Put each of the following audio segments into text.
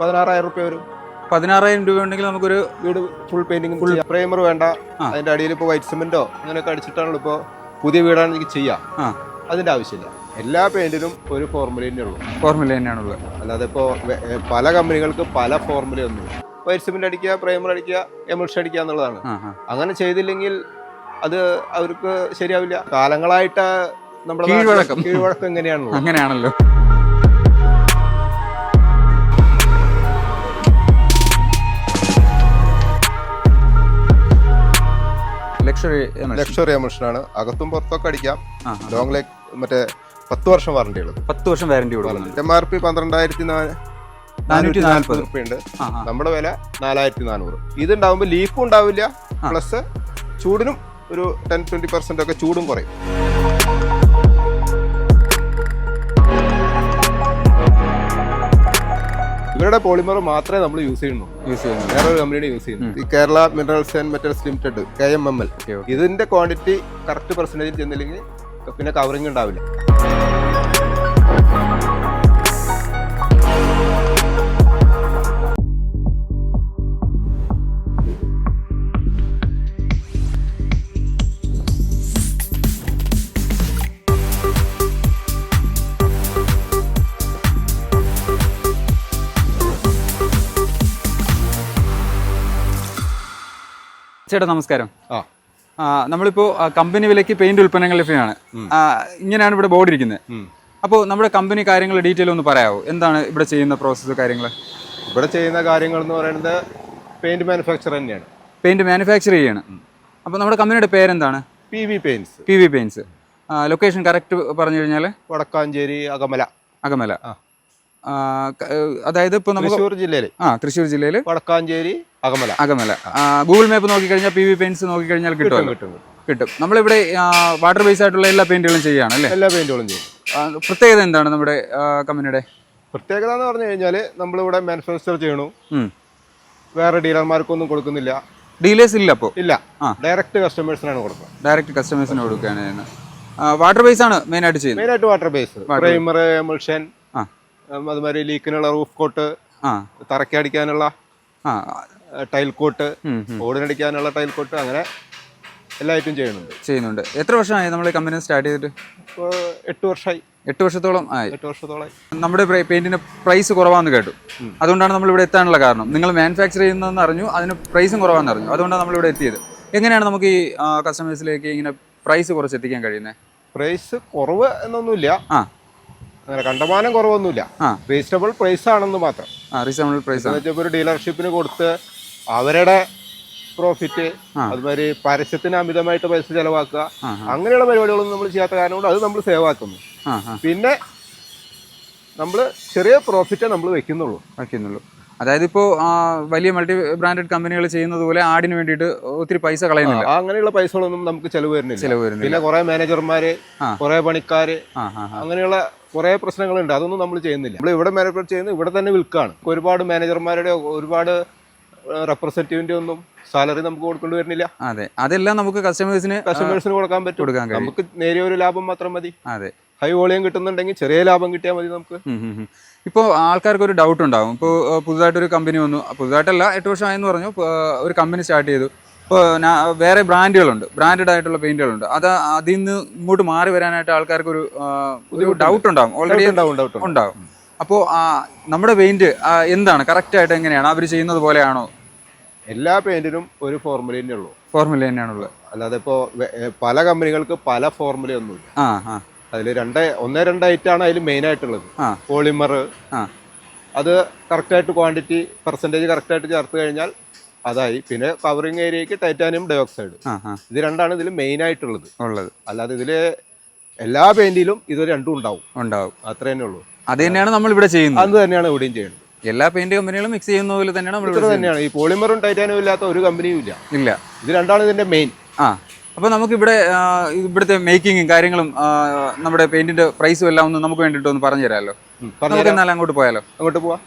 പതിനാറായിരം രൂപ വരും. പതിനാറായിരം രൂപ ഉണ്ടെങ്കിൽ നമുക്കൊരു വീട് ഫുൾ പെയിന്റിംഗ് ഫുൾ പ്രൈമർ വേണ്ട. അതിന്റെ അടിയിൽ ഇപ്പോൾ വൈറ്റ് സിമെന്റോ അങ്ങനെയൊക്കെ അടിച്ചിട്ടാണല്ലോ ഇപ്പോൾ പുതിയ വീടാണ് എനിക്ക് ചെയ്യാം. അതിന്റെ ആവശ്യമില്ല. എല്ലാ പെയിന്റിനും ഒരു ഫോർമുല തന്നെ ഉള്ളൂ. ഫോർമുല തന്നെയാണുള്ളത് അല്ലാതെ ഇപ്പോൾ പല കമ്പനികൾക്ക് പല ഫോർമുലയൊന്നും വൈറ്റ് സിമെന്റ് അടിക്കുക പ്രൈമർ അടിക്കുക എമിൾഷൻ അടിക്കുക എന്നുള്ളതാണ്. അങ്ങനെ ചെയ്തില്ലെങ്കിൽ അത് അവർക്ക് ശരിയാവില്ല. കാലങ്ങളായിട്ട് നമ്മുടെ കീഴ്വഴക്കം. കീഴ്വഴക്കം എങ്ങനെയാണല്ലോ അങ്ങനെയാണല്ലോ. ലക്ഷറി ലക്ഷറി എമിൾഷനാണ് അകത്തും പുറത്തൊക്കെ അടിക്കാം. ലോങ് ലൈക്ക് മറ്റേ പത്ത് വർഷം വാറണ്ടി ഉള്ളത്. പത്ത് വർഷം വാറന്റി കൊടുക്കുന്നുണ്ട്. എം ആർ പി പന്ത്രണ്ടായിരത്തി നാനൂറ്റി നാൽപ്പത് ആ നമ്മുടെ വില നാലായിരത്തി നാനൂറ് ഇതുണ്ടാവുമ്പോൾ ലീഫും ഉണ്ടാവില്ല. പ്ലസ് ചൂടിനും ഒരു ടെൻ ട്വന്റി പെർസെന്റ് ഒക്കെ ചൂടും കുറയും. ഇവരുടെ പോളിമർ മാത്രമേ നമ്മൾ യൂസ് ചെയ്യുന്നുള്ളൂ യൂസ് ചെയ്യുന്നു. വേറെ ഒരു കമ്പനിയുടെ യൂസ് ചെയ്യുന്നു. ഈ Kerala minerals and metals limited K M M L ഇതിന്റെ ക്വാണ്ടിറ്റി കറക്റ്റ് പെർസെന്റേജിൽ ചെന്നില്ലെങ്കിൽ പിന്നെ കവറിങ് ഉണ്ടാവില്ല. ചേട്ടാ നമസ്കാരം. നമ്മളിപ്പോ കമ്പനി വിലയ്ക്ക് പെയിന്റ് ഉൽപ്പന്നങ്ങൾ ലഭ്യമാണ്. ഇങ്ങനെയാണ് ഇവിടെ ബോർഡ് ഇരിക്കുന്നത്. അപ്പോൾ നമ്മുടെ കമ്പനി കാര്യങ്ങൾ ഡീറ്റെയിൽ ഒന്ന് പറയാമോ എന്താണ് ഇവിടെ ചെയ്യുന്ന പ്രോസസ് കാര്യങ്ങൾ? ഇവിടെ ചെയ്യുന്ന കാര്യങ്ങൾ എന്ന് പറയുന്നത് പെയിന്റ് മാനുഫാക്ചർ തന്നെയാണ്. പെയിന്റ് മാനുഫാക്ചർ ചെയ്യാണ്. അപ്പോൾ നമ്മുടെ കമ്പനിയുടെ പേരെന്താണ്? P V paints P V paints location correct പറഞ്ഞു കഴിഞ്ഞാൽ വടക്കാഞ്ചേരി അകമല. അകമല. അതായത് ഇപ്പൊ നമുക്ക് തൃശ്ശൂർ ജില്ലയിൽ. ആ തൃശ്ശൂർ ജില്ലയിൽ വടക്കാഞ്ചേരി അകമല. അകമല. ഗൂഗിൾ മാപ്പ് നോക്കിക്കഴിഞ്ഞാൽ പി വി പെയിന്റ്സ് നോക്കിക്കഴിഞ്ഞാൽ കിട്ടും കിട്ടും കിട്ടും. നമ്മളിവിടെ വാട്ടർ ബേസ് ആയിട്ടുള്ള എല്ലാ പെയിന്റുകളും ചെയ്യാണ് അല്ലേ? എല്ലാ പെയിന്റുകളും ചെയ്യും. പ്രത്യേകത എന്താണ് നമ്മുടെ കമ്പനിയുടെ? പ്രത്യേകത എന്ന് പറഞ്ഞു കഴിഞ്ഞാൽ നമ്മളിവിടെ മാനുഫാക്ചർ ചെയ്യണു. വേറെ ഡീലർമാർക്കൊന്നും കൊടുക്കുന്നില്ല. ഡീലേഴ്സ് ഇല്ല അപ്പോൾ ഇല്ല. ഡയറക്റ്റ് കസ്റ്റമേഴ്സിനാണ് കൊടുക്കുന്നത് ഡയറക്റ്റ് കസ്റ്റമേഴ്സിന് കൊടുക്കുകയാണ് വാട്ടർ ബേസ് ആണ് മെയിൻ ആയിട്ട് ചെയ്യുന്നത്? മെയിൻ ആയിട്ട് വാട്ടർ ബേസ് പ്രൈമർ എമൾഷൻ അതുമാതിരി ലീക്കിനുള്ള റൂഫ് കോട്ട് തറക്കി തറക്കടിക്കാനുള്ള ടൈൽ കോട്ട്. ഓടിനടിക്കാനുള്ള ടൈൽ കോട്ട് അങ്ങനെ എല്ലാ ഐറ്റം ചെയ്യുന്നുണ്ട്. ചെയ്യുന്നുണ്ട്. എത്ര വർഷമായി നമ്മൾ കമ്പനി സ്റ്റാർട്ട് ചെയ്തിട്ട്? എട്ട് വർഷമായി എട്ട് വർഷത്തോളം ആയി. എട്ട് വർഷത്തോളം നമ്മുടെ പെയിന്റിന് പ്രൈസ് കുറവാന്ന് കേട്ടു. അതുകൊണ്ടാണ് നമ്മൾ ഇവിടെ എത്താനുള്ള കാരണം. നിങ്ങൾ മാനുഫാക്ചർ ചെയ്യുന്നതെന്ന് അറിഞ്ഞു അതിന് പ്രൈസും കുറവാന്ന് അറിഞ്ഞു. അതുകൊണ്ടാണ് നമ്മൾ ഇവിടെ എത്തിയത്. എങ്ങനെയാണ് നമുക്ക് ഈ കസ്റ്റമേഴ്സിലേക്ക് ഇങ്ങനെ പ്രൈസ് കുറച്ച് എത്തിക്കാൻ കഴിയുന്നത് പ്രൈസ് കുറവ് എന്നൊന്നുമില്ല. ആ. അങ്ങനെ കണ്ടമാനം കുറവൊന്നുമില്ല. റീസണബിൾ പ്രൈസ് ആണെന്ന് മാത്രം. റീസണബിൾ പ്രൈസ് ഒരു ഡീലർഷിപ്പിന് കൊടുത്ത് അവരുടെ പ്രോഫിറ്റ്. അതുമാതിരി പരസ്യത്തിന് അമിതമായിട്ട് പൈസ ചെലവാക്കുക അങ്ങനെയുള്ള പരിപാടികളൊന്നും നമ്മൾ ചെയ്യാത്ത കാരണം കൊണ്ട് അത് നമ്മൾ സേവ് ആക്കുന്നു. പിന്നെ നമ്മൾ ചെറിയ പ്രോഫിറ്റേ നമ്മൾ വെക്കുന്നുള്ളൂ. വയ്ക്കുന്നുള്ളൂ അതായത് ഇപ്പോൾ വലിയ മൾട്ടി ബ്രാൻഡഡ് കമ്പനികൾ ചെയ്യുന്നത് പോലെ ആടിന് വേണ്ടിയിട്ട് ഒത്തിരി പൈസ കളയുന്നില്ല. അങ്ങനെയുള്ള പൈസകളൊന്നും നമുക്ക് ചെലവ് വരുന്നില്ല. ചെലവ് വരുന്നില്ല. പിന്നെ കുറെ മാനേജർമാര്. കുറെ പണിക്കാര് അങ്ങനെയുള്ള കുറെ പ്രശ്നങ്ങളുണ്ട്. അതൊന്നും നമ്മൾ ചെയ്യുന്നില്ല. നമ്മൾ ഇവിടെ മാനുഫാക്ചർ ചെയ്യുന്നത് ഇവിടെ തന്നെ വിൽക്കുകയാണ് ഒരുപാട് മാനേജർമാരുടെ ഒരുപാട് റെപ്രസെന്റേറ്റീവിന്റെ ഒന്നും സാലറി നമുക്ക് കൊടുക്കേണ്ടി വരുന്നില്ല. അതെ. അതെല്ലാം നമുക്ക് കസ്റ്റമേഴ്സിന് കസ്റ്റമേഴ്സിന് കൊടുക്കാൻ പറ്റും. കൊടുക്കാൻ നമുക്ക് നേരിയ ഒരു ലാഭം മാത്രം മതി. അതെ. ഹൈ വോളിയം കിട്ടുന്നുണ്ടെങ്കിൽ ചെറിയ ലാഭം കിട്ടിയാൽ മതി നമുക്ക്. ഇപ്പോൾ ആൾക്കാർക്ക് ഒരു ഡൗട്ട് ഉണ്ടാകും ഇപ്പോൾ പുതുതായിട്ടൊരു കമ്പനി വന്നു. പുതുതായിട്ടല്ല എട്ട് വർഷമായെന്ന് പറഞ്ഞു. ഒരു കമ്പനി സ്റ്റാർട്ട് ചെയ്തു. ഇപ്പോൾ വേറെ ബ്രാൻഡുകളുണ്ട്. ബ്രാൻഡഡ് ആയിട്ടുള്ള പെയിന്റുകളുണ്ട്. അത് അതിൽ നിന്ന് ഇങ്ങോട്ട് മാറി വരാനായിട്ട് ആൾക്കാർക്ക് ഒരു ഒരു ഡൗട്ട് ഉണ്ടാവും ഓൾറെഡി ഉണ്ടാവും. അപ്പോൾ നമ്മുടെ പെയിന്റ് എന്താണ്? കറക്റ്റ് ആയിട്ട് എങ്ങനെയാണ്? അവർ ചെയ്യുന്നത് പോലെയാണോ? എല്ലാ പെയിന്റിനും ഒരു ഫോർമുല തന്നെ ഉള്ളൂ. ഫോർമുല തന്നെയാണുള്ളത് അല്ലാതെ ഇപ്പോ വെ- ഏ, പല കമ്പനികൾക്ക് പല ഫോർമുലയൊന്നുമില്ല. ആ ആ. അതിൽ രണ്ട് ഒന്നേ രണ്ട് ആണ് അതിൽ മെയിൻ ആയിട്ടുള്ളത്. ആ. പോളിമർ ആ. അത് കറക്റ്റായിട്ട് ക്വാണ്ടിറ്റി പെർസെന്റേജ് കറക്റ്റായിട്ട് ചേർത്ത് കഴിഞ്ഞാൽ അതായി. പിന്നെ കവറിങ് ഏരിയക്ക് ടൈറ്റാനിയം ഡയോക്സൈഡ് ഇത് രണ്ടാണ് ഇതിൽ മെയിൻ ആയിട്ടുള്ളത്. ഉള്ളത്. അല്ലാതെ ഇതിൽ എല്ലാ പെയിന്റിലും ഇത് രണ്ടും ഉണ്ടാവും. ഉണ്ടാവും. അത്ര തന്നെ ഉള്ളൂ. അത് തന്നെയാണ് നമ്മൾ ഇവിടെ ചെയ്യുന്നത്. അത് തന്നെയാണ് ഇവിടെയും ചെയ്യുന്നത്. എല്ലാ പെയിന്റ് കമ്പനികളും മിക്സ് ചെയ്യുന്ന പോലെ തന്നെയാണ് നമ്മൾ ഇവിടെ തന്നെയാണ്. ഈ പോളിമറും ടൈറ്റാനും ഇല്ലാത്ത ഒരു കമ്പനിയും ഇല്ല. ഇല്ല. ഇത് രണ്ടാണ് ഇതിന്റെ മെയിൻ ആ. അപ്പോൾ നമുക്ക് ഇവിടെ ഇവിടുത്തെ മേക്കിങ്ങും കാര്യങ്ങളും നമ്മുടെ പെയിന്റിന്റെ പ്രൈസും എല്ലാം ഒന്ന് നമുക്ക് വേണ്ടിയിട്ട് ഒന്ന് പറഞ്ഞു തരാമല്ലോ പറഞ്ഞു എന്നാലും അങ്ങോട്ട് പോയാലോ? അങ്ങോട്ട് പോവാ.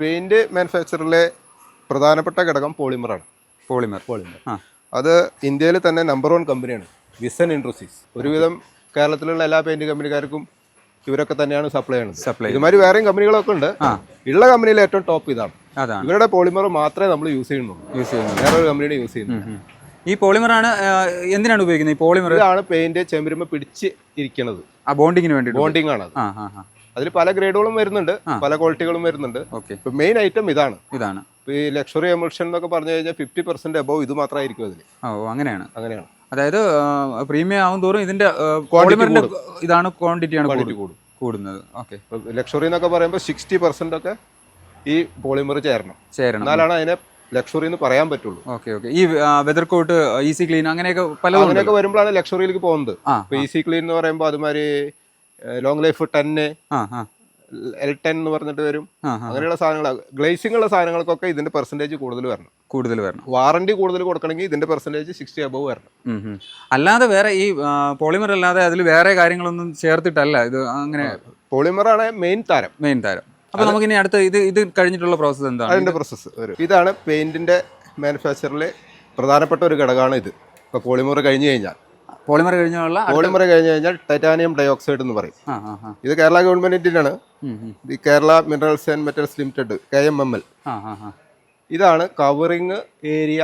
പെയിന്റ് മാനുഫാക്ചറിലെ പ്രധാനപ്പെട്ട ഘടകം പോളിമറാണ് പോളിമർ പോളിമർ ആ. അത് ഇന്ത്യയിൽ തന്നെ നമ്പർ വൺ കമ്പനിയാണ് വിസൻ ഇൻഡസ്ട്രീസ് ഒരുവിധം കേരളത്തിലുള്ള എല്ലാ പെയിന്റ് കമ്പനിക്കാർക്കും ഇവരൊക്കെ തന്നെയാണ് സപ്ലൈ ചെയ്യുന്നത്. സപ്ലൈ ഇതുമാതിരി വേറെയും കമ്പനികളൊക്കെ ഉണ്ട്. ഉള്ള കമ്പനിയിൽ ഏറ്റവും ടോപ്പ് ഇതാണ്. ഇവരുടെ പോളിമർ മാത്രമേ നമ്മൾ യൂസ് ചെയ്യുന്നുള്ളൂ. യൂസ് ചെയ്യുന്നു വേറെ ഒരു കമ്പനിയുടെ യൂസ് ചെയ്യുന്നത് ഉം. ഈ പോളിമറാണ് എന്തിനാണ് ഉപയോഗിക്കുന്നത്? ഈ പോളിമർ ഇതാണ് പെയിന്റ് ചെമ്പരുമ്പ് പിടിച്ച് ഇരിക്കുന്നത് ആ ബോണ്ടിങ്ങിന് വേണ്ടി ബോണ്ടിങ് ആണ് അതിൽ പല ഗ്രേഡുകളും വരുന്നുണ്ട് പല ക്വാളിറ്റികളും വരുന്നുണ്ട്. ഓക്കെ മെയിൻ ഐറ്റം ഇതാണ്. ഇതാണ്. ഈ ലക്ഷറി എമൾഷൻ എന്നൊക്കെ പറഞ്ഞു കഴിഞ്ഞാൽ ഫിഫ്റ്റി പെർസെന്റ് അബവ് ഇത് മാത്രമായിരിക്കും അതിൽ ഓ അങ്ങനെയാണ്. അങ്ങനെയാണ്. അതായത് പ്രീമിയം ആവും തോറും ഇതിന്റെ പോളിമറിന്റെ ഇതാണ് ക്വാണ്ടിറ്റിയാണ് ആണ് കൂടും. കൂടുന്നത്. ഓക്കെ ലക്ഷറി എന്നൊക്കെ പറയുമ്പോൾ സിക്സ്റ്റി പെർസെന്റ് ഒക്കെ ഈ പോളിമർ ചേരണം. ചേരണം. എന്നാലാണ് അതിനെ ലക്ഷറി എന്ന് പറയാൻ പറ്റുള്ളൂ. ഓക്കെ ഓക്കെ ഈ വെതർ കോട്ട് ഈസി ക്ലീൻ അങ്ങനെയൊക്കെ പല. അങ്ങനെയൊക്കെ വരുമ്പോഴാണ് ലക്ഷറിയിലേക്ക് പോകുന്നത്. ഇപ്പോൾ ഇപ്പൊ ഈസി ക്ലീൻ എന്ന് പറയുമ്പോൾ അതുമാതിരി ലോങ് ലൈഫ് ടെന്ന് എൽ ടെൻ എന്ന് പറഞ്ഞിട്ട് വരും. അങ്ങനെയുള്ള സാധനങ്ങൾ ഗ്ലേസിംഗ് ഉള്ള സാധനങ്ങൾക്കൊക്കെ ഇതിന്റെ പെർസെന്റേജ് കൂടുതൽ വരണം. കൂടുതൽ വരണം. വാറണ്ടി കൂടുതൽ കൊടുക്കണമെങ്കിൽ ഇതിന്റെ പെർസെന്റേജ് സിക്സ്റ്റി അബവ് വരണം. അല്ലാതെ വേറെ ഈ പോളിമർ അല്ലാതെ അതിൽ വേറെ കാര്യങ്ങളൊന്നും ചേർത്തിട്ടല്ല. ഇത് അങ്ങനെ പോളിമറാണ് മെയിൻ താരം. മെയിൻ താരം. അപ്പൊ നമുക്ക് ഇനി അടുത്ത ഇത് ഇത് കഴിഞ്ഞിട്ടുള്ള പ്രോസസ് എന്താണ്? അതിന്റെ പ്രോസസ്സ് ഇതാണ് പെയിന്റിന്റെ മാനുഫാക്ചറിലെ പ്രധാനപ്പെട്ട ഒരു ഘടകമാണ് ഇത്. ഇപ്പൊ പോളിമർ കഴിഞ്ഞു കഴിഞ്ഞാൽ. പോളിമർ കഴിഞ്ഞുള്ള പോളിമർ കഴിഞ്ഞു കഴിഞ്ഞാൽ ടൈറ്റാനിയം ഡൈ ഓക്സൈഡ് എന്ന് പറയും. ഇത് Kerala ഗവൺമെന്റിന്റെയാണ് Kerala minerals and metals limited K M M L. ഇതാണ് കവറിങ് ഏരിയ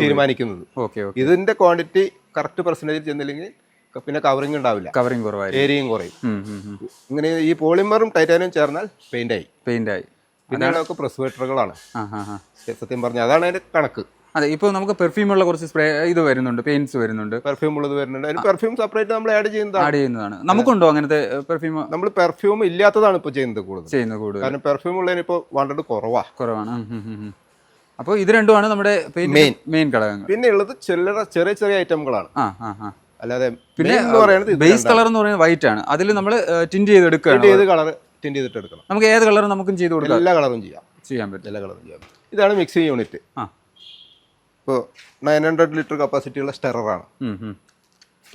തീരുമാനിക്കുന്നത്. ഇതിന്റെ ക്വാണ്ടിറ്റി കറക്റ്റ് പെർസെന്റേജ് ചെന്നില്ലെങ്കിൽ പിന്നെ കവറിംഗ് ഉണ്ടാവില്ല. കവറിംഗ് കുറവായി ഏരിയയും കുറയും. ഇങ്ങനെ ഈ പോളിമറും ടൈറ്റാനിയും ചേർന്നാൽ പെയിന്റ് ആയി. പെയിന്റ് ആയി. പിന്നെ ആ. സത്യം പറഞ്ഞാൽ അതാണ് അതിന്റെ കണക്ക്. അതെ ഇപ്പോൾ നമുക്ക് പെർഫ്യൂമുള്ള കുറച്ച് സ്പ്രേ ഇത് വരുന്നുണ്ട് പെയിന്റ്സ് വരുന്നുണ്ട്. പെർഫ്യൂം ഉള്ളത് വരുന്നുണ്ട്. അതിന് പെർഫ്യൂം സെപ്പറേറ്റ് നമ്മൾ ആഡ് ചെയ്യുന്നതാണ്. ആഡ് ചെയ്യുന്നതാണ്. നമുക്കുണ്ടോ അങ്ങനത്തെ പെർഫ്യൂം നമ്മൾ പെർഫ്യൂം ഇല്ലാത്തതാണ് ഇപ്പോൾ ചെയ്യുന്നത് കൂടുതൽ. ചെയ്യുന്നത് കൂടുതൽ. കാരണം പെർഫ്യൂം ഉള്ളതിന് ഇപ്പോൾ വണ്ടത് കുറവാ. കുറവാണ്. അപ്പോൾ ഇത് രണ്ടുമാണ് നമ്മുടെ മെയിൻ മെയിൻ ഘടകങ്ങൾ. പിന്നെ ഉള്ളത് ചില്ലറ ചെറിയ ചെറിയ ഐറ്റമുകളാണ് ആ ആ ആ. അല്ലാതെ പിന്നെ ബേസ് കളർ എന്ന് പറയുന്നത് വൈറ്റ് ആണ്. അതിൽ നമ്മൾ ടിന്റ് ചെയ്ത് എടുക്കുകയാണ് ഏത് കളർ ടിൻഡ് ചെയ്തിട്ട് എടുക്കണം. നമുക്ക് ഏത് കളർ നമുക്കും ചെയ്ത് കൊടുക്കാം. എല്ലാ കളറും ചെയ്യാം. ചെയ്യാൻ പറ്റും. എല്ലാ കളറും ചെയ്യാം. ഇതാണ് മിക്സിംഗ് യൂണിറ്റ് ആ. ഇപ്പോൾ നയൻ ഹൺഡ്രഡ് ലിറ്റർ കപ്പാസിറ്റിയുള്ള സ്റ്റെററാണ്.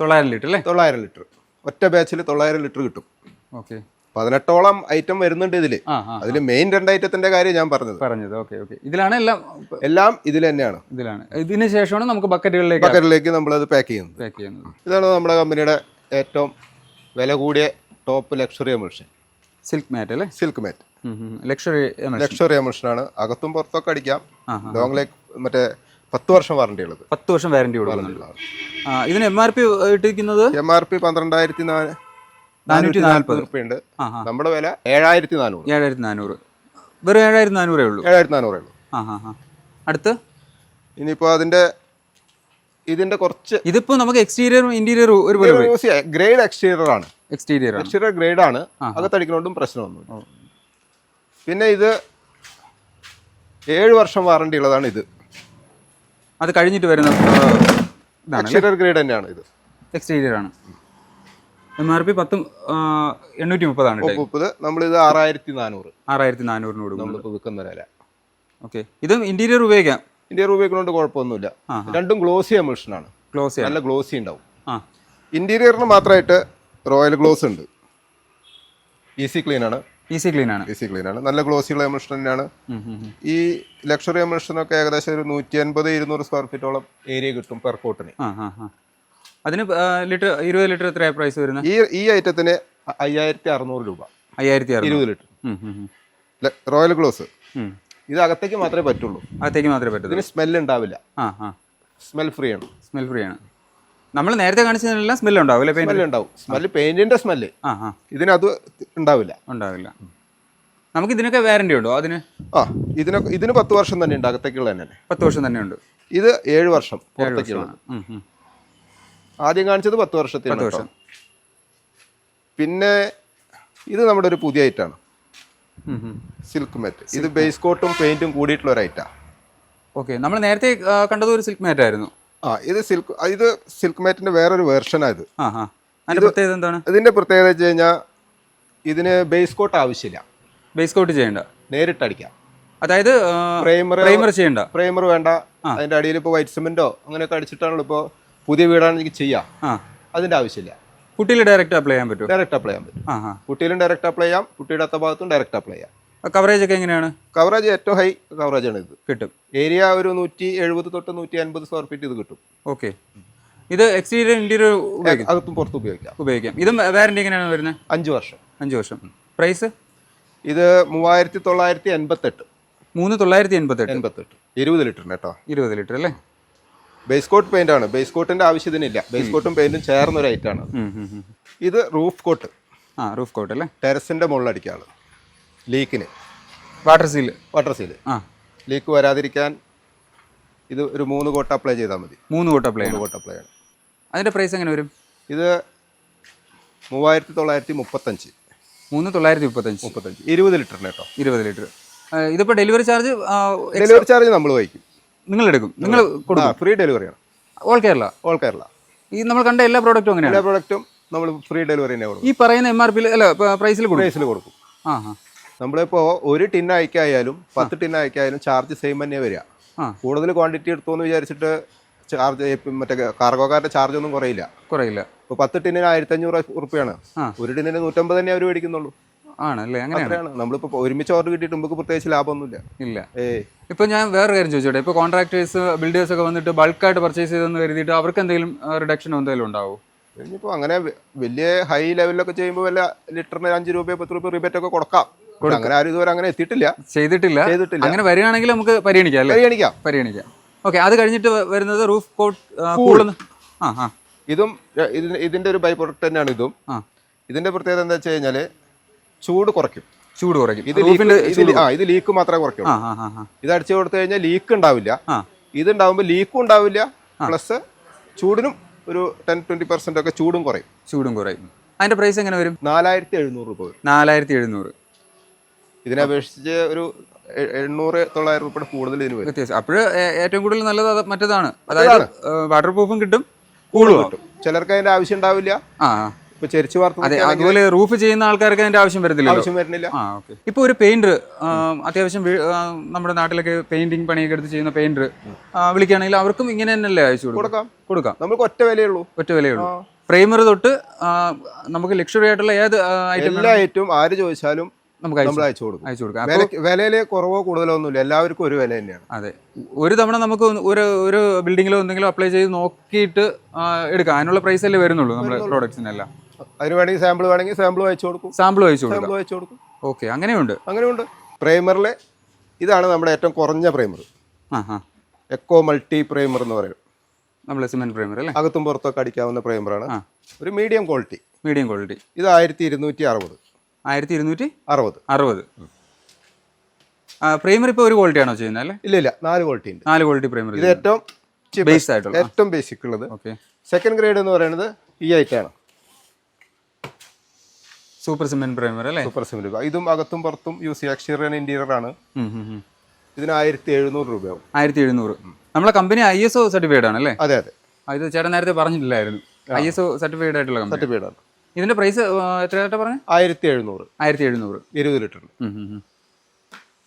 തൊള്ളായിരം ലിറ്റർ അല്ലേ? തൊള്ളായിരം ലിറ്റർ. ഒറ്റ ബാച്ചിൽ തൊള്ളായിരം ലിറ്റർ കിട്ടും. ഓക്കെ. പതിനെട്ടോളം ഐറ്റം വരുന്നുണ്ട് ഇതിൽ അതിൽ മെയിൻ രണ്ട് ഐറ്റത്തിന്റെ കാര്യം ഞാൻ പറഞ്ഞത്. പറഞ്ഞത്. Okay okay. ഇതിലാണ് എല്ലാം എല്ലാം ഇതിൽ തന്നെയാണ്. ഇതിലാണ്. ഇതിന് ശേഷമാണ് നമുക്ക് ബക്കറ്റുകളിലേക്ക് ബക്കറ്റിലേക്ക് നമ്മൾ അത് പാക്ക് ചെയ്യുന്നത്. പാക്ക് ചെയ്യുന്നത്. ഇതാണ് നമ്മുടെ കമ്പനിയുടെ ഏറ്റവും വില കൂടിയ top luxury emulsion silk matte അല്ലേ? Silk matte luxury luxury emulsion ആണ്. അകത്തും പുറത്തൊക്കെ അടിക്കാം. ലോങ് ലേക്ക് മറ്റേ പത്ത് വർഷം വാറണ്ടി ഉള്ളത്. പത്ത് വർഷം വാറണ്ടി കൊടുക്കുന്നുണ്ട് ആ ഇതിന് എം ആർ പി ഇട്ടിരിക്കുന്നത്? എം ആർ പി പന്ത്രണ്ടായിരത്തി നാനൂറ്റി നാൽപ്പത് ഉണ്ട് നമ്മുടെ വില ഏഴായിരത്തി നാനൂറ് ഏഴായിരത്തി നാനൂറ് വെറും ഏഴായിരത്തി നാനൂറേ ഉള്ളൂ. ഏഴായിരത്തി നാനൂറേ ഉള്ളൂ. ആ ആ ആ. അടുത്ത്? ഇനിയിപ്പോൾ അതിന്റെ ഇതിന്റെ കുറച്ച് ഇതിപ്പോ നമുക്ക് എക്സ്റ്റീരിയറും ഇന്റീരിയറും ഒരുപോലെ ഗ്രേഡ് എക്സ്റ്റീരിയർ ആണ്. എക്സ്റ്റീരിയർ എക്സ്റ്റീരിയർ ഗ്രേഡ് ആണ്. അകത്തടിക്കുന്നതുകൊണ്ടും പ്രശ്നമൊന്നുമില്ല പിന്നെ ഇത് ഏഴ് വർഷം വാറണ്ടി ഉള്ളതാണ് ഇത്. അത് കഴിഞ്ഞിട്ട് വരുന്ന എക്സ്റ്റീരിയർ ഗ്രേഡ് തന്നെയാണ് ഇത്. എക്സ്റ്റീരിയർ ആണ്. എം ആർ പി പത്തും എണ്ണൂറ്റി മുപ്പതാണ് മുപ്പത് നമ്മളിത് ആറായിരത്തി നാനൂറ് ആറായിരത്തി നാനൂറിന് കൊടുക്കും വിൽക്കുന്ന വില ഓക്കെ ഇതും ഇന്റീരിയർ ഉപയോഗിക്കാം? ഇന്റീരിയർ ഉപയോഗിക്കുന്നതുകൊണ്ട് കുഴപ്പമൊന്നുമില്ല. രണ്ടും ഗ്ലോസി എമിഷൻ ആണ്. ക്ലോസ് നല്ല ഗ്ലോസി ഉണ്ടാവും. ഇന്റീരിയറിന് മാത്രമായിട്ട് റോയൽ ഗ്ലോസ് ഉണ്ട്. ഈസി ക്ലീൻ ആണ്. ഈസി ക്ലീൻ ആണ്. ഈസി ക്ലീൻ ആണ്. നല്ല ഗ്ലോസിയുള്ള എമിഷൻ തന്നെയാണ്. ഈ ലക്ഷറി എമിഷനൊക്കെ ഏകദേശം ഒരു നൂറ്റി അൻപത് ഇരുന്നൂറ് സ്ക്വയർ ഫീറ്റോളം ഏരിയ കിട്ടും പെർ കോട്ടിന് അതിന് ലിറ്റർ ഇരുപത് ലിറ്റർ എത്ര പ്രൈസ് വരുന്നത്? ഈ ഈ ഐറ്റത്തിന് അയ്യായിരത്തി അറുന്നൂറ് രൂപ. അയ്യായിരത്തി ഇരുപത് ലിറ്റർ. റോയൽ ഗ്ലോസ് ഇത് അകത്തേക്ക് മാത്രമേ പറ്റുള്ളൂ. അകത്തേക്ക് മാത്രമേ പറ്റുള്ളൂ ഇതിന് സ്മെല്ല് ഉണ്ടാവില്ല. സ്മെൽ ഫ്രീ ആണ്. സ്മെൽ ഫ്രീ ആണ്. നമ്മൾ നേരത്തെ കാണിച്ചതിനെല്ലാം സ്മെൽ ഉണ്ടാവില്ല സ്മെല്ല് ഉണ്ടാവും. സ്മെല്ല് പെയിന്റിന്റെ സ്മെല്ല് ആ ആ. ഇതിനത് ഉണ്ടാവില്ല. ഉണ്ടാവില്ല. നമുക്ക് ഇതിനൊക്കെ വാറന്റി ഉണ്ടോ? അതിന്? ആ ഇതിനൊക്കെ ഇതിന് പത്ത് വർഷം തന്നെ ഉണ്ട്. അകത്തേക്കുള്ള തന്നെ. പത്ത് വർഷം തന്നെ ഉണ്ട്. ഇത് ഏഴ് വർഷം. ആദ്യം കാണിച്ചത് പത്ത് വർഷത്തിന് വർഷം. പിന്നെ ഇത് നമ്മുടെ ഒരു പുതിയ ഐറ്റാണ്. സിൽക്ക് മാറ്റ് ഇത് ബേസ് കോട്ടും പെയിന്റും കൂടിയിട്ടുള്ള ഒരു ഐറ്റാ ഓക്കെ നമ്മൾ നേരത്തെ കണ്ടത് ഒരു സിൽക്ക് മാറ്റ് ആയിരുന്നു. ആ ഇത് സിൽക്ക് ഇത് സിൽക്ക് മാറ്റിന്റെ വേറൊരു വേർഷനാണ് ഇത്. അതിന്റെ പ്രത്യേകത എന്താണ്? ഇതിന്റെ പ്രത്യേകത വെച്ച് കഴിഞ്ഞാൽ ഇതിന് ബേസ് കോട്ട് ആവശ്യമില്ല. ബേസ് കോട്ട് ചെയ്യണ്ട. നേരിട്ട് അടിക്കാം. അതായത് പ്രൈമർ പ്രൈമർ ചെയ്യണ്ട. പ്രൈമർ വേണ്ട. അതിന്റെ അടിയിൽ ഇപ്പോൾ വൈറ്റ് സിമെന്റോ അങ്ങനെയൊക്കെ അടിച്ചിട്ടാണല്ലോ ഇപ്പോൾ പുതിയ വീടാണെങ്കിൽ ചെയ്യാം. അതിന്റെ ആവശ്യമില്ല. കുട്ടിയിൽ ഡയറക്റ്റ് അപ്ലൈ ചെയ്യാൻ പറ്റും ഡയറക്റ്റ് അപ്ലൈ ചെയ്യാൻ പറ്റും. കുട്ടിയിലും ഡയറക്റ്റ് അപ്ലൈ ചെയ്യാം കുട്ടിയുടെ അത്ത ഭാഗത്തും ഡയറക്റ്റ് അപ്ലൈ ചെയ്യാം. കവറേജ് ഒക്കെ എങ്ങനെയാണ്? കവറേജ് ഏറ്റവും ഹൈ കവറേജ് ആണ് ഇത്. കിട്ടും. ഏരിയ ഒരു നൂറ്റി എഴുപത് തൊട്ട് നൂറ്റി അൻപത് സ്ക്വയർ ഫീറ്റ് ഇത് കിട്ടും. ഓക്കെ ഇത് എക്സ്റ്റീരിയർ ഇന്റീരിയർ അകത്തും പുറത്ത് ഉപയോഗിക്കാം. ഉപയോഗിക്കാം. ഇതും വാറന്റി എങ്ങനെയാണ് വരുന്നത് അഞ്ച് വർഷം. അഞ്ച് വർഷം. പ്രൈസ് ഇത് മൂവായിരത്തി തൊള്ളായിരത്തി എൺപത്തെട്ട് മൂന്ന് തൊള്ളായിരത്തി എൺപത്തെട്ട്. എൺപത്തെട്ട് ഇരുപത് ലിറ്ററിന് കേട്ടോ. ഇരുപത് ലിറ്റർ അല്ലേ? ബേസ് കോട്ട് പെയിന്റ് ആണ്. ബേസ് കോട്ടിന്റെ ആവശ്യം ഇതിനില്ല ബേസ് കോട്ടും പെയിന്റും ചേർന്ന ഒരു ഐറ്റാണ്. ഇത് റൂഫ് കോട്ട് ആ റൂഫ് കോട്ട് അല്ലേ? ടെറസിന്റെ മുകളിലടിക്കാണ് ലീക്കിന്. Water seal water seal. ആ. ലീക്ക് വരാതിരിക്കാൻ ഇത് ഒരു മൂന്ന് കോട്ട് അപ്ലൈ ചെയ്താൽ മതി. മൂന്ന് കോട്ട് അപ്ലൈ മൂന്ന് കോട്ട് അപ്ലൈ ആണ്. അതിന്റെ പ്രൈസ് എങ്ങനെ വരും? ഇത് മൂവായിരത്തി തൊള്ളായിരത്തി മുപ്പത്തഞ്ച് മൂന്ന് തൊള്ളായിരത്തി മുപ്പത്തഞ്ച്. മുപ്പത്തഞ്ച്. ഇരുപത് ലിറ്ററിന് കേട്ടോ. ഇരുപത് ലിറ്റർ. ഇതിപ്പോൾ ഡെലിവറി ചാർജ് ഡെലിവറി ചാർജ് നമ്മൾ വഹിക്കും. നിങ്ങൾ എടുക്കും. നിങ്ങൾ കൊടുക്കും. ഫ്രീ ഡെലിവറി ആണ്. ഓൾ കേരള? ഓൾ കേരള. ഈ നമ്മൾ കണ്ട എല്ലാ പ്രോഡക്റ്റും അങ്ങനെയാണ്. എല്ലാ പ്രോഡക്റ്റും നമ്മൾ ഫ്രീ ഡെലിവറി തന്നെ കൊടുക്കും. ഈ പറയുന്ന എം ആർ പിയിൽ അല്ല പ്രൈസിൽ കൊടുക്കും. പ്രൈസിൽ കൊടുക്കും. ആ ആ. നമ്മളിപ്പോൾ ഒരു ടിൻ അയക്കായാലും പത്ത് ടിൻ അയക്കായാലും ചാർജ് സെയിം തന്നെ വരിക. കൂടുതൽ ക്വാണ്ടിറ്റി എടുത്തോന്ന് വിചാരിച്ചിട്ട് ചാർജ് മറ്റേ കാർഗോക്കാരുടെ ചാർജ് ഒന്നും കുറയില്ല. കുറയില്ല. ഇപ്പൊ പത്ത് ടിന്നിന് ആയിരത്തി അഞ്ഞൂറ് ഉറുപ്പ്യാണ് ഒരു ടിന്നിന് നൂറ്റമ്പത് തന്നെ അവർ മേടിക്കുന്നുള്ളൂ. ആണല്ലേ? അങ്ങനെയാണ്. നമ്മളിപ്പോ ഒരുമിച്ച് ഓർഡർ കിട്ടിയിട്ട് നമുക്ക് പ്രത്യേകിച്ച് ലാഭമൊന്നുമില്ല. ഇല്ല. ഇപ്പൊ ഞാൻ വേറെ കാര്യം ചോദിച്ചോട്ടെ? ഇപ്പൊ കോൺട്രാക്ടേഴ്സ് ബിൽഡേഴ്സ് ഒക്കെ വന്നിട്ട് ബൾക്കായിട്ട് പർച്ചേസ് ചെയ്തെന്ന് കരുതിയിട്ട് അവർക്ക് എന്തെങ്കിലും റിഡക്ഷൻ എന്തെങ്കിലും ഉണ്ടാവും? ഇനിയിപ്പോ അങ്ങനെ വലിയ ഹൈ ലെവലിലൊക്കെ ചെയ്യുമ്പോൾ വല്ല ലിറ്ററിന് അഞ്ച് രൂപയോ പത്ത് രൂപ റിബേറ്റ് ഒക്കെ കൊടുക്കാം. അങ്ങനെ ആരും ഇതുവരെ അങ്ങനെ എത്തിയിട്ടില്ല. ചെയ്തിട്ടില്ല. ചെയ്തിട്ടില്ല. അങ്ങനെ വരികയാണെങ്കിൽ നമുക്ക് പരിഗണിക്കാം അല്ലേ? പരിഗണിക്കാം. പരിഗണിക്കാം. ഓക്കെ അത് കഴിഞ്ഞിട്ട് വരുന്നത് റൂഫ് കോട്ട് കൂളുന്ന ആ ആ. ഇതും ഇതിന് ഇതിന്റെ ഒരു ബൈ പ്രൊഡക്റ്റ് തന്നെയാണ് ഇതും. ഇതിന്റെ പ്രത്യേകത എന്താ വെച്ച് കഴിഞ്ഞാൽ ചൂട് കുറയ്ക്കും. ചൂട് കുറയ്ക്കും. ഇത് ആ ഇത് ലീക്ക് മാത്രമേ ആ ഇത് അടിച്ചു കൊടുത്തു കഴിഞ്ഞാൽ ലീക്ക് ഉണ്ടാവില്ല. ആ. ഇത് ഉണ്ടാവുമ്പോൾ ലീക്കും ഉണ്ടാവില്ല. പ്ലസ് ചൂടിനും ഒരു ടെൻ ട്വന്റി പെർസെന്റ് ഒക്കെ ചൂടും കുറയും. ചൂടും കുറയും. അതിന്റെ പ്രൈസ് എങ്ങനെ വരും? നാലായിരത്തി എഴുന്നൂറ് രൂപ നാലായിരത്തി എഴുന്നൂറ്. ഇതിനെ അപേക്ഷിച്ച് ഒരു എണ്ണൂറ് തൊള്ളായിരം രൂപയുടെ കൂടുതൽ ഇതിന് വരും. വ്യത്യാസം. അപ്പോൾ ഏറ്റവും കൂടുതൽ നല്ലത് അത് മറ്റേതാണ്. അതായത് വാട്ടർ പ്രൂഫും കിട്ടും കൂളും കിട്ടും. ചിലർക്ക് അതിന്റെ ആവശ്യം ഉണ്ടാവില്ല. ആ. ഇപ്പൊ ചെരിച്ച് അതെ അതുപോലെ റൂഫ് ചെയ്യുന്ന ആൾക്കാർക്ക് അതിന്റെ ആവശ്യം വരുന്നില്ല ആവശ്യം വരുന്നില്ല. ആ ഓക്കെ ഇപ്പോൾ ഒരു പെയിന്റർ അത്യാവശ്യം നമ്മുടെ നാട്ടിലൊക്കെ പെയിന്റിങ് പണിയൊക്കെ എടുത്ത് ചെയ്യുന്ന പെയിന്റർ വിളിക്കുകയാണെങ്കിൽ അവർക്കും ഇങ്ങനെ തന്നെയല്ലേ അയച്ചു കൊടുക്കാം? കൊടുക്കാം. നമുക്ക് ഒറ്റ വിലയുള്ളൂ ഒറ്റ വിലയുള്ളൂ ഫ്രെയിമർ തൊട്ട് നമുക്ക് ലക്ഷറി ആയിട്ടുള്ള ഏത് ഐറ്റം എല്ലാ ഐറ്റവും ആര് ചോദിച്ചാലും നമുക്ക് നമ്മൾ അയച്ചു കൊടുക്കും. അയച്ചു കൊടുക്കാം. വിലയിൽ കുറവോ കൂടുതലോ ഒന്നുമില്ല. എല്ലാവർക്കും ഒരു വില തന്നെയാണ്. അതെ. ഒരു തവണ നമുക്ക് ഒരു ഒരു ബിൽഡിങ്ങിലോ എന്തെങ്കിലും അപ്ലൈ ചെയ്ത് നോക്കിയിട്ട് എടുക്കാം. അതിനുള്ള പ്രൈസ് അല്ലേ വരുന്നുള്ളൂ നമ്മുടെ പ്രോഡക്ട്സിനെല്ലാം അതിന് വേണമെങ്കിൽ സാമ്പിൾ വേണമെങ്കിൽ സാമ്പിൾ അയച്ചു കൊടുക്കും. സാമ്പിൾ അയച്ചു കൊടുക്കും. സാമ്പിൾ അയച്ചു കൊടുക്കും. ഓക്കെ അങ്ങനെയുണ്ട്. അങ്ങനെയുണ്ട്. പ്രൈമറിലെ ഇതാണ് നമ്മുടെ ഏറ്റവും കുറഞ്ഞ പ്രൈമർ ആ ആ എക്കോ മൾട്ടി പ്രൈമർ എന്ന് പറയും. നമ്മുടെ സിമെന്റ് പ്രൈമർ അല്ലേ? അകത്തും പുറത്തൊക്കെ അടിക്കാവുന്ന പ്രൈമറാണ് ഒരു മീഡിയം ക്വാളിറ്റി മീഡിയം ക്വാളിറ്റി ഇത് ആയിരത്തി ഇരുന്നൂറ്റി അറുപത്. ആയിരത്തി ഇരുന്നൂറ്റി അറുപത്. അറുപത് പ്രൈമർ ഇപ്പോൾ ഒരു ക്വാളിറ്റി ആണോ ചെയ്യുന്നത് അല്ലേ? ഇല്ല ഇല്ല നാല് ക്വാളിറ്റി ഉണ്ട്. നാല് ക്വാളിറ്റി പ്രൈമർ ഇത് ഏറ്റവും ബേസ് ആയിട്ടുള്ള. ഏറ്റവും ബേസിക് ഉള്ളത്. ഓക്കെ സെക്കൻഡ് ഗ്രേഡ് എന്ന് പറയുന്നത് ഈ ഐറ്റാണ് സൂപ്പർ സിമെന്റ് പ്രൈമർ അല്ലേ? സൂപ്പർ സിമെന്റ് ഇതും അകത്തും പുറത്തും യൂസ് ചെയ്യുക. എക്സ്റ്റീരിയർ ഇന്റീരിയർ ആണ്. ഇതിന് ആയിരത്തി എഴുന്നൂറ് രൂപയാവും. ആയിരത്തി എഴുന്നൂറ് നമ്മളെ company I S O certified ആണ് അല്ലേ? അതെ അതെ. ഇത് ചേട്ടൻ നേരത്തെ പറഞ്ഞിട്ടില്ലായിരുന്നു. ഐ എസ് ഒ സർട്ടിഫൈഡ് ആയിട്ടുള്ള സർട്ടിഫൈഡ് ആണ്. ഇതിന്റെ പ്രൈസ് എത്രയായിട്ട് പറഞ്ഞു ആയിരത്തി എഴുന്നൂറ് ആയിരത്തി എഴുന്നൂറ് ഇരുപത് ഉം.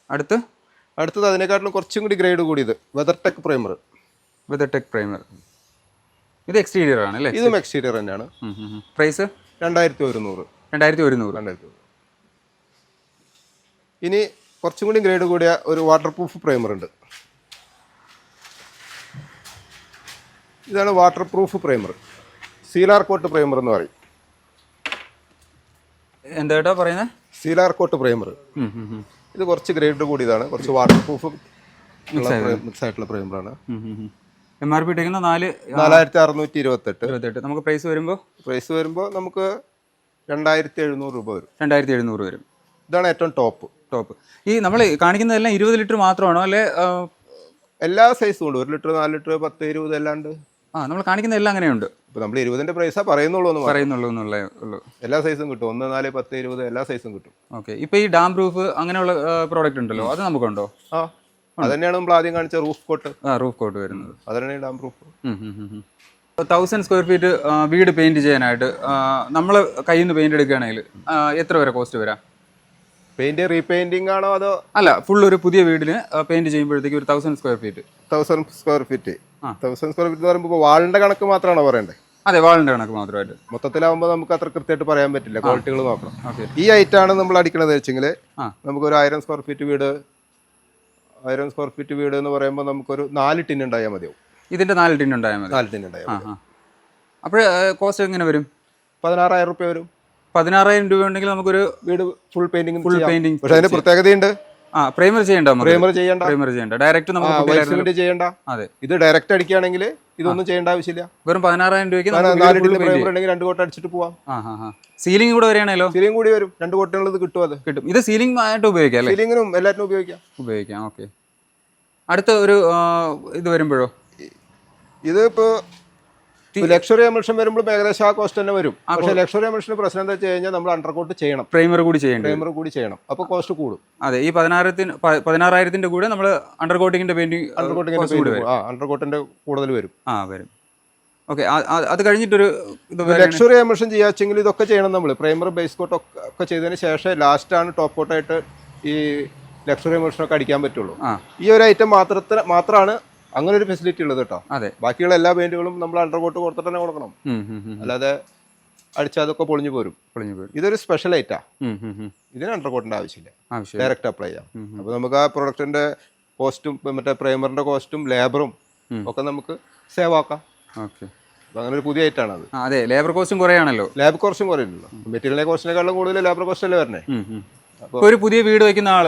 അടുത്ത്? അടുത്തത് അതിനെക്കാട്ടിലും കുറച്ചും കൂടി ഗ്രേഡ് കൂടിയത് weather tech primer weather tech tech primer ഇത് എക്സ്റ്റീരിയർ ആണ് അല്ലേ? ഇതും എക്സ്റ്റീരിയർ തന്നെയാണ്. പ്രൈസ് രണ്ടായിരത്തി ഒരുന്നൂറ് രണ്ടായിരത്തി ഒരുന്നൂറ് രണ്ടായിരത്തി ഇനി കുറച്ചും കൂടി ഗ്രേഡ് കൂടിയ ഒരു വാട്ടർ പ്രൂഫ് പ്രൈമർ ഉണ്ട്. ഇതാണ് water proof primer sealer coat primer എന്ന് പറയും. എന്താ പറയുന്നത് സീലാർകോട്ട് പ്രൈമർ. ഇത് കുറച്ച് ഗ്രേഡ് കൂടിയതാണ്. കുറച്ച് വാട്ടർ പ്രൂഫ് മിക്സ് ആയിട്ടുള്ള പ്രൈമറാണ്. എം ആർ പി ഇട്ടേക്കുന്ന നാല് നാലായിരത്തി അറുന്നൂറ്റി ഇരുപത്തെട്ട്. ഇരുപത്തെട്ട് നമുക്ക് പ്രൈസ് വരുമ്പോൾ പ്രൈസ് വരുമ്പോൾ നമുക്ക് രണ്ടായിരത്തി എഴുന്നൂറ് രൂപ വരും. രണ്ടായിരത്തി എഴുന്നൂറ് വരും. ഇതാണ് ഏറ്റവും ടോപ്പ് ടോപ്പ് ഈ നമ്മൾ കാണിക്കുന്നതെല്ലാം ഇരുപത് ലിറ്റർ മാത്രമാണോ? അല്ലെ എല്ലാ സൈസും ഉണ്ട്. ഒരു ലിറ്റർ നാല് ലിറ്റർ പത്ത് ഇരുപത് അല്ലാണ്ട് ആ നമ്മൾ കാണിക്കുന്ന എല്ലാം അങ്ങനെയുണ്ട്. ഇപ്പോൾ നമ്മൾ ഇരുപതിന്റെ പ്രൈസാ പറയുന്നുള്ളൂ എന്ന്. പറയുന്നുള്ളൂ എന്നുള്ളേ ഉള്ളൂ. എല്ലാ സൈസും കിട്ടും. ഒന്ന് നാല് പത്ത് ഇരുപത് എല്ലാ സൈസും കിട്ടും. ഓക്കെ. ഇപ്പോൾ ഈ ഡാം പ്രൂഫ് അങ്ങനെയുള്ള പ്രോഡക്റ്റ് ഉണ്ടല്ലോ അത് നമുക്കുണ്ടോ? ആ അതന്നെയാണ് നമ്മൾ ആദ്യം കാണിച്ച റൂഫ് കോട്ട് ആ റൂഫ് കോട്ട് വരുന്നത്. അതന്നെ damp proof. Thousand square feet വീട് പെയിന്റ് ചെയ്യാനായിട്ട് നമ്മൾ കയ്യിൽ നിന്ന് പെയിന്റ് എടുക്കുകയാണെങ്കിൽ എത്ര വരെ കോസ്റ്റ് വരാം? പെയിന്റ് റീപെയിന്റിംഗ് ആണോ അതോ അല്ല ഫുൾ ഒരു പുതിയ വീടിന് പെയിന്റ് ചെയ്യുമ്പോഴത്തേക്ക് ഒരു thousand square feet thousand square feet. Thousand square feet എന്ന് പറയുമ്പോൾ വാളിന്റെ കണക്ക് മാത്രമാണോ പറയണ്ടേ? അതെ വാളിന്റെ കണക്ക് മാത്രമായിട്ട്. മൊത്തത്തിലാവുമ്പോൾ നമുക്ക് അത്ര കൃത്യമായിട്ട് പറയാൻ പറ്റില്ല ക്വാളിറ്റികൾ നോക്കണം ഈ ഐറ്റാണ് നമ്മൾ അടിക്കണത് വെച്ചെങ്കിൽ നമുക്ക് ഒരു ആയിരം സ്ക്വയർ ഫീറ്റ് വീട് ആയിരം സ്ക്വയർ ഫീറ്റ് വീട് എന്ന് പറയുമ്പോൾ നമുക്കൊരു നാല് ടിൻ ഉണ്ടായാൽ മതിയാവും. ഇതിന്റെ നാല് ടിൻ ഉണ്ടായാൽ മതി. നാല് ടിൻ ഉണ്ടായാൽ അപ്പോൾ കോസ്റ്റ് എങ്ങനെ വരും? പതിനാറായിരം റുപ്യ വരും. പതിനാറായിരം രൂപ ഉണ്ടെങ്കിൽ നമുക്കൊരു വീട് ഫുൾ പെയിന്റിംഗ് ഫുൾ പെയിന്റിംഗ് പക്ഷേ അതിന്റെ പ്രത്യേകതയുണ്ട്. ആ പ്രൈമർ ചെയ്യണ്ട പ്രൈമർ ചെയ്യണ്ട. പ്രൈമർ ചെയ്യണ്ട. ഡയറക്റ്റ് നമുക്ക് ചെയ്യണ്ട. അതെ. ഇത് ഡയറക്റ്റ് അടിക്കുകയാണെങ്കിൽ ഇതൊന്നും ചെയ്യേണ്ട ആവശ്യമില്ല. വെറും പതിനാറായിരം രൂപയ്ക്ക് രണ്ട് കോട്ട അടിച്ചിട്ട് പോവാം. സീലിംഗ് കൂടെ വരികയാണല്ലോ സീലിംഗ് കൂടി വരും. രണ്ട് കോട്ടയുള്ളത് കിട്ടും അത്. കിട്ടും. ഇത് സീലിംഗ് ആയിട്ട് ഉപയോഗിക്കാം സീലിംഗിനും എല്ലാറ്റിനും ഉപയോഗിക്കാം. ഉപയോഗിക്കാം. ഓക്കെ അടുത്ത ഒരു ഇത് വരുമ്പോഴോ? ഇത് ഇപ്പോ ലക്ഷറി എമിഷൻ വരുമ്പോൾ ഏകദേശം ആ കോസ്റ്റ് തന്നെ വരും. പക്ഷേ ലക്ഷറി എമിഷന് പ്രശ്നം എന്താ വെച്ച് കഴിഞ്ഞാൽ നമ്മൾ അണ്ടർകോട്ട് ചെയ്യണം. പ്രൈമർ കൂടി ചെയ്യണം പ്രൈമർ കൂടി ചെയ്യണം. അപ്പോൾ കോസ്റ്റ് കൂടും. അതെ ഈ പതിനായിരത്തിന് പതിനാറായിരത്തിന്റെ കൂടെ നമ്മൾ അണ്ടർ കോട്ടിങ്ങിന്റെ പെയിന്റിംഗ് അണ്ടർകോട്ടിങ്ങിന്റെ ആ അണ്ടർകോട്ടിന്റെ കൂടുതൽ വരും. ആ വരും. ഓക്കെ അത് കഴിഞ്ഞിട്ടൊരു ലക്ഷറി എമിഷൻ ചെയ്യാച്ചെങ്കിൽ ഇതൊക്കെ ചെയ്യണം നമ്മൾ പ്രൈമർ ബേസ് കോട്ട് ഒക്കെ ചെയ്തതിന് ശേഷം ലാസ്റ്റാണ് ടോപ്പ് കോട്ടായിട്ട് ഈ ലക്ഷറി എമിഷനൊക്കെ അടിക്കാൻ പറ്റുള്ളൂ. ഈ ഒരു ഐറ്റം മാത്രത്തിന് മാത്രമാണ് അങ്ങനെ ഒരു ഫെസിലിറ്റി ഉള്ളത് കേട്ടോ അതെ. ബാക്കിയുള്ള എല്ലാ പെയിന്റുകളും നമ്മൾ അണ്ടർകോട്ട് കൊടുത്തിട്ട് തന്നെ കൊടുക്കണം. അല്ലാതെ അടിച്ചാൽ അതൊക്കെ പൊളിഞ്ഞു പോരും. പൊളിഞ്ഞു പോരും. ഇതൊരു സ്പെഷ്യൽ ഐറ്റാ. ഇതിന് അണ്ടർകോട്ടിന്റെ ആവശ്യമില്ല. ഡയറക്റ്റ് അപ്ലൈ ചെയ്യാം. അപ്പൊ നമുക്ക് ആ പ്രൊഡക്റ്റിന്റെ കോസ്റ്റും മറ്റേ പ്രൈമറിന്റെ കോസ്റ്റും ലേബറും ഒക്കെ നമുക്ക് സേവ് ആക്കാം. ഓക്കെ. അങ്ങനൊരു അങ്ങനെ ഒരു പുതിയ ഐറ്റാണ് അത്. അതെ ലേബർ കോസ്റ്റും കുറയാണല്ലോ. ലേബർ കോസ്റ്റും കുറയില്ലല്ലോ മെറ്റീരിയലിനെ കോസ്റ്റിനെക്കാളും കൂടുതൽ ലേബർ കോസ്റ്റ് അല്ലേ വരണേ? ഒരു പുതിയ വീട് വെക്കുന്ന ആൾ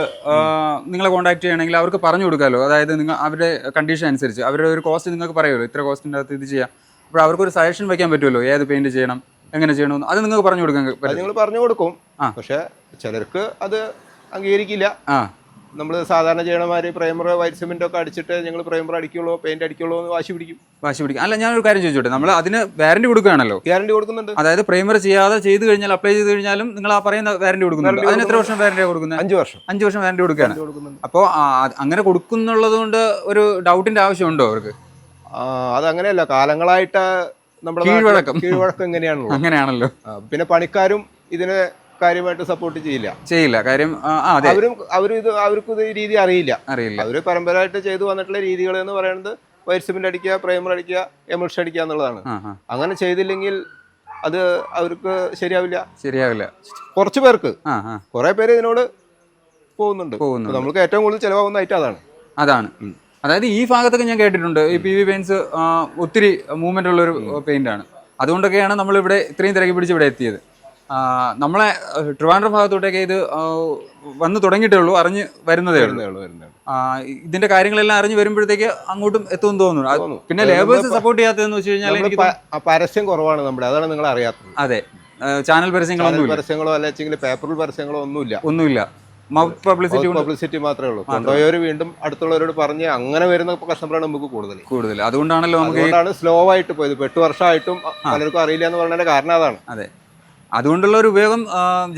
നിങ്ങളെ കോൺടാക്ട് ചെയ്യണമെങ്കിൽ അവർക്ക് പറഞ്ഞു കൊടുക്കാമല്ലോ അതായത് നിങ്ങൾ അവരുടെ കണ്ടീഷൻ അനുസരിച്ച്. അവരുടെ ഒരു കോസ്റ്റ് നിങ്ങൾക്ക് പറയുമല്ലോ ഇത്ര കോസ്റ്റിന്റെ അകത്ത് ഇത് ചെയ്യാം. അപ്പോൾ അവർക്ക് ഒരു സജഷൻ വെക്കാൻ പറ്റുമല്ലോ ഏത് പെയിന്റ് ചെയ്യണം എങ്ങനെ ചെയ്യണമെന്ന്. അത് നിങ്ങൾക്ക് പറഞ്ഞു കൊടുക്കാൻ നിങ്ങൾ പറഞ്ഞു കൊടുക്കും. പക്ഷെ ചിലർക്ക് അത് അംഗീകരിക്കില്ല. ആ. നമ്മൾ സാധാരണ ചെയ്യണമാതിരി പ്രൈമർ വൈറ്റ് സിമെന്റ് ഒക്കെ അടിച്ചിട്ട് ഞങ്ങൾ പ്രൈമർ അടിക്കുള്ളൂ പെയിന്റ് അടിക്കുള്ളൂ എന്ന് വാശി പിടിക്കും. വാശി പിടിക്കും. അല്ല ഞാനൊരു കാര്യം ചോദിച്ചോട്ടെ? നമ്മൾ അതിന് വാറന്റി കൊടുക്കുകയാണല്ലോ. ഗ്യാരണ്ടി കൊടുക്കുന്നുണ്ട്. അതായത് പ്രൈമർ ചെയ്യാതെ ചെയ്ത് കഴിഞ്ഞാൽ അപ്ലൈ ചെയ്ത് കഴിഞ്ഞാലും നിങ്ങൾ ആ പറയുന്ന വാറന്റി കൊടുക്കുന്നുണ്ട്. അതിന് എത്ര വർഷം വാറന്റി കൊടുക്കുന്നത്? അഞ്ച് വർഷം. അഞ്ച് വർഷം വാറന്റി കൊടുക്കുകയാണ്. അപ്പോൾ അങ്ങനെ കൊടുക്കുന്നുള്ളത് കൊണ്ട് ഒരു ഡൗട്ടിന്റെ ആവശ്യമുണ്ടോ അവർക്ക്? അതങ്ങനെയല്ല അത് അങ്ങനെയല്ല. കാലങ്ങളായിട്ട് നമ്മുടെ കീഴ്വഴക്കം. കീഴ്വഴക്കം എങ്ങനെയാണല്ലോ അങ്ങനെയാണല്ലോ. പിന്നെ പണിക്കാരും ഇതിന് കാര്യമായിട്ട് സപ്പോർട്ട് ചെയ്യില്ല. ചെയ്യില്ല. കാര്യം അവരും അവരും ഇത് അവർക്ക് ഇത് ഈ രീതി അറിയില്ല. അറിയില്ല. അവർ പരമ്പരയായിട്ട് ചെയ്തു വന്നിട്ടുള്ള രീതികൾ എന്ന് പറയുന്നത് വൈറ്റ് സിമെന്റ് അടിക്കുക പ്രൈമർ അടിക്കുക എമൽഷൻ അടിക്കുക എന്നുള്ളതാണ്. അങ്ങനെ ചെയ്തില്ലെങ്കിൽ അത് അവർക്ക് ശരിയാവില്ല. ശരിയാവില്ല. കുറച്ച് പേർക്ക്. കുറെ പേര് ഇതിനോട് പോകുന്നുണ്ട്. നമ്മൾക്ക് ഏറ്റവും കൂടുതൽ ചിലവാകുന്ന ഐറ്റം അതാണ്. അതാണ്. അതായത് ഈ ഭാഗത്തൊക്കെ ഞാൻ കേട്ടിട്ടുണ്ട്. ഈ പി വി പെയിൻസ് ഒത്തിരി മൂവ്മെന്റ് ഉള്ള ഒരു പെയിന്റ് ആണ്. അതുകൊണ്ടൊക്കെയാണ് നമ്മൾ ഇവിടെ ഇത്രയും തിരക്കി പിടിച്ച് ഇവിടെ എത്തിയത്. നമ്മളെ ട്രിവാൻഡ്രം ഭാഗത്തോട്ടൊക്കെ ഇത് വന്ന് തുടങ്ങിയിട്ടേ ഉള്ളൂ അറിഞ്ഞ് വരുന്നതേ ഉള്ളൂ. ഇതിന്റെ കാര്യങ്ങളെല്ലാം അറിഞ്ഞ് വരുമ്പോഴത്തേക്ക് അങ്ങോട്ടും എത്തുമെന്ന് തോന്നുന്നു. പിന്നെ ലേബേഴ്സ് സപ്പോർട്ട് ചെയ്യാത്തതെന്ന് വെച്ച് കഴിഞ്ഞാൽ എനിക്ക് പരസ്യം കുറവാണ് നമ്മുടെ അതാണ് നിങ്ങൾ അറിയാത്തത്. അതെ. ചാനൽ പരസ്യങ്ങളൊന്നുമില്ല. പരസ്യങ്ങളോ അല്ലെങ്കിൽ പേപ്പറിൽ പരസ്യങ്ങളോ ഒന്നുമില്ല. ഒന്നുമില്ല. പബ്ലിസിറ്റി പബ്ലിസിറ്റി മാത്രമേ ഉള്ളൂ. കൊണ്ടുപോയവർ വീണ്ടും അടുത്തുള്ളവരോട് പറഞ്ഞ് അങ്ങനെ വരുന്ന കസ്റ്റമറാണ് നമുക്ക് കൂടുതൽ കൂടുതൽ അതുകൊണ്ടാണല്ലോ നമുക്ക് അതുകൊണ്ടാണ് സ്ലോ ആയിട്ട് പോയത്. എട്ട് വർഷമായിട്ടും പലർക്കും അറിയില്ല എന്ന് പറഞ്ഞതിന്റെ കാരണം അതാണ്. അതെ. അതുകൊണ്ടുള്ള ഒരു ഉപയോഗം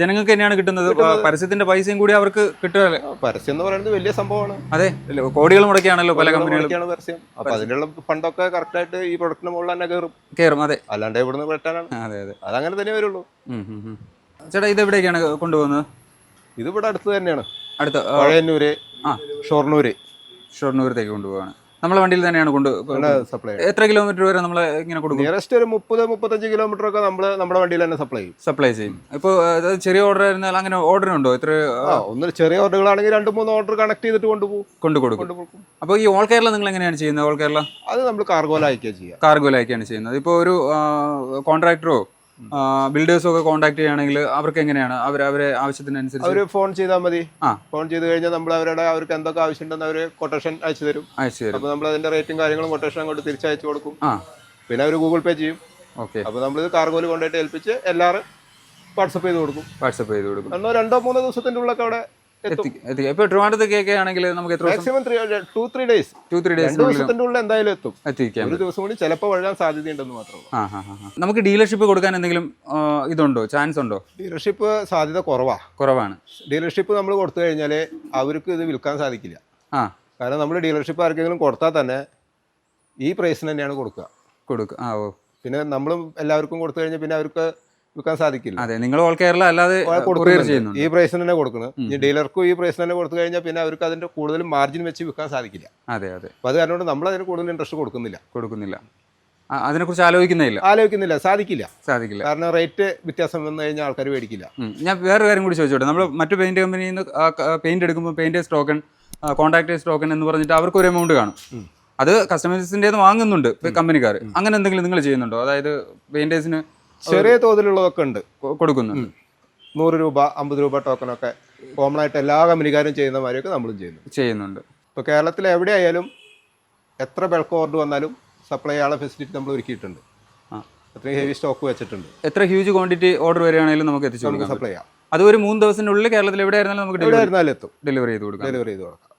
ജനങ്ങൾക്ക് തന്നെയാണ് കിട്ടുന്നത്. പരസ്യത്തിന്റെ പൈസയും കൂടി അവർക്ക് കിട്ടുക പരസ്യം എന്ന് പറയുന്നത് വലിയ സംഭവമാണ്. അതെ കോടികൾ മുടക്കിയാണല്ലോ പല കമ്പനികളും. പരസ്യം. അപ്പൊ അതിനുള്ള ഫണ്ടൊക്കെ കറക്റ്റ് ആയിട്ട് ഈ പ്രൊഡക്റ്റിന് മുകളിൽ തന്നെ കയറും കയറും അതെ. അല്ലാണ്ട് ഇവിടുന്ന് വെട്ടാനാണ് അതെ അതെ. അതങ്ങനെ തന്നെ വരുള്ളൂ. ചേട്ടാ ഇത് എവിടേക്കാണ് കൊണ്ടുപോകുന്നത്? ഇത് ഇവിടെ അടുത്ത് തന്നെയാണ്. അടുത്ത് പഴയന്നൂര്. ഷൊർണൂര്. ഷൊർണൂരത്തേക്ക് കൊണ്ടുപോവാണ് നമ്മളെ വണ്ടിയിൽ തന്നെയാണ് കൊണ്ട് സപ്ലൈ എത്ര കിലോമീറ്റർ വരെ നമ്മൾ ഇങ്ങനെ കൊടുക്കും? നിയറസ്റ്റ് ഒരു മുപ്പത് മുപ്പത്തഞ്ച് കിലോമീറ്റർ ഒക്കെ നമ്മൾ നമ്മുടെ വണ്ടിയിൽ തന്നെ സപ്ലൈ ചെയ്യും. സപ്ലൈ ചെയ്യും. ഇപ്പോൾ ചെറിയ ഓർഡർ ആയിരുന്നാൽ അങ്ങനെ ഓർഡർ ഉണ്ടോ? എത്ര ഒന്ന് ചെറിയ ഓർഡറുകളാണെങ്കിൽ രണ്ട് മൂന്ന് ഓർഡർ കണക്ട് ചെയ്തിട്ട് കൊണ്ടുപോകും കൊണ്ടു കൊടുക്കും. അപ്പോൾ ഈ ഓൾ കേരള നിങ്ങൾ എങ്ങനെയാണ് ചെയ്യുന്നത് ഓൾ കേരള അത് നമ്മൾ കാർഗോല അയക്കുക ചെയ്യുക. കാർഗോയിലേക്കാണ് ചെയ്യുന്നത്. ഇപ്പോൾ ഒരു കോൺട്രാക്ടറോ ബിൽഡേഴ്സോ ഒക്കെ കോൺടാക്ട് ചെയ്യുകയാണെങ്കിൽ അവർക്ക് എങ്ങനെയാണ്? അവർ അവരെ ആവശ്യത്തിനനുസരിച്ച് അവർ ഫോൺ ചെയ്താൽ മതി. ഫോൺ ചെയ്ത് കഴിഞ്ഞാൽ നമ്മൾ അവരുടെ അവർക്ക് എന്തൊക്കെ ആവശ്യമുണ്ടെന്ന് അവർ കൊട്ടേഷൻ അയച്ചു തരും. അയച്ചു തരും. അപ്പോൾ നമ്മൾ അതിന്റെ റേറ്റും കാര്യങ്ങളും കൊട്ടേഷൻ അങ്ങോട്ട് തിരിച്ചയച്ചു കൊടുക്കും. പിന്നെ അവർ ഗൂഗിൾ പേ ചെയ്യും. ഓക്കെ. അപ്പോൾ നമ്മളിത് കാർഗോയിൽ കൊണ്ടുപോയിട്ട് ഏൽപ്പിച്ച് എല്ലാവരും വാട്സപ്പ് ചെയ്ത് കൊടുക്കും. വാട്സപ്പ് ചെയ്ത് കൊടുക്കും. രണ്ടോ മൂന്നോ ദിവസത്തിന്റെ ഉള്ളൊക്കെ അവിടെ എത്തിക്കും ഇപ്പൊ ഇപ്പോൾ കേക്ക് ആണെങ്കിൽ നമുക്ക് എത്ര maximum two three days two three ഡേയ്സിനുള്ളിൽ ദിവസത്തിന്റെ ഉള്ളിൽ എന്തായാലും എത്തും. എത്തിക്കാം ഒരു ദിവസം കൂടി ചിലപ്പോൾ വഴാൻ സാധ്യതയുണ്ടെന്ന് മാത്രമേ നമുക്ക് ഡീലർഷിപ്പ് കൊടുക്കാൻ എന്തെങ്കിലും ഇതുണ്ടോ? ചാൻസ് ഉണ്ടോ? ഡീലർഷിപ്പ് സാധ്യത കുറവാ. കുറവാണ്. ഡീലർഷിപ്പ് നമ്മൾ കൊടുത്തു കഴിഞ്ഞാൽ അവർക്ക് ഇത് വിൽക്കാൻ സാധിക്കില്ല. ആ. കാരണം നമ്മൾ ഡീലർഷിപ്പ് ആർക്കെങ്കിലും കൊടുത്താൽ തന്നെ ഈ പ്രൈസിന് തന്നെയാണ് കൊടുക്കുക. കൊടുക്കുക ആ ഓ. പിന്നെ നമ്മൾ എല്ലാവർക്കും കൊടുത്തു കഴിഞ്ഞാൽ പിന്നെ അവർക്ക് വിൽക്കാൻ സാധിക്കില്ല. അതെ നിങ്ങൾ ഓൾ കേരള അല്ലാതെ കൊടുക്കുന്നുണ്ട്. ഈ പ്രൈസ് തന്നെ കൊടുക്കണം. ഇനി ഡീലർക്കും ഈ പ്രൈസ് തന്നെ കൊടുത്തു കഴിഞ്ഞാൽ പിന്നെ അവർക്ക് അതിന്റെ കൂടുതൽ മാർജിൻ വെച്ച് വിൽക്കാൻ സാധിക്കില്ല. അതെ അതെ. അപ്പോൾ അത് കാരണം കൊണ്ട് നമ്മൾ അതിന് കൂടുതൽ ഇൻട്രസ്റ്റ് കൊടുക്കുന്നില്ല. കൊടുക്കുന്നില്ല. അതിനെക്കുറിച്ച് ആലോചിക്കുന്നില്ല? ആലോചിക്കുന്നില്ല. സാധിക്കില്ല. സാധിക്കില്ല. കാരണം റേറ്റ് വ്യത്യാസം വന്നു കഴിഞ്ഞാൽ ആൾക്കാർ മേടിക്കില്ല. ഞാൻ വേറെ കാര്യം കൂടി ചോദിച്ചോട്ടെ. നമ്മൾ മറ്റു പെയിന്റ് കമ്പനിയിൽ നിന്ന് പെയിന്റ് എടുക്കുമ്പോൾ പെയിന്റ് സ്റ്റോക്കൺ കോൺട്രാക്ട് സ്റ്റോക്കൺ എന്ന് പറഞ്ഞിട്ട് അവർക്ക് ഒരു എമൗണ്ട് കാണും. അത് കസ്റ്റമേഴ്സിന്റെ വാങ്ങുന്നുണ്ട് കമ്പനിക്കാർ അങ്ങനെ എന്തെങ്കിലും നിങ്ങൾ ചെയ്യുന്നുണ്ടോ? അതായത് പെയിന്റേഴ്സിന് ചെറിയ തോതിലുള്ളതൊക്കെ ഉണ്ട്. കൊടുക്കുന്നു നൂറ് രൂപ അമ്പത് രൂപ ടോക്കണൊക്കെ കോമൺ ആയിട്ട് എല്ലാ കമ്പനിക്കാരും ചെയ്യുന്ന മാതിരിയൊക്കെ നമ്മളും ചെയ്യുന്നു ചെയ്യുന്നുണ്ട്. ഇപ്പോൾ കേരളത്തിൽ എവിടെയായാലും എത്ര ബൾക്ക് ഓർഡർ വന്നാലും സപ്ലൈ ചെയ്യാനുള്ള ഫെസിലിറ്റി നമ്മൾ ഒരുക്കിയിട്ടുണ്ട്. അത്രയും ഹെവി സ്റ്റോക്ക് വെച്ചിട്ടുണ്ട്. എത്ര ഹ്യൂജ് ക്വാണ്ടിറ്റി ഓർഡർ വരികയാണെങ്കിലും നമുക്ക് എത്തിച്ചു കൊടുക്കാം സപ്ലൈ ചെയ്യാം. അത് ഒരു മൂന്ന് ദിവസത്തിനുള്ളിൽ കേരളത്തിൽ എവിടെ ആയിരുന്നാലും നമുക്ക് ഡെലിവറി എത്തും. ഡെലിവറി ചെയ്ത് കൊടുക്കാം. ഡെലിവറി ചെയ്ത് കൊടുക്കാം.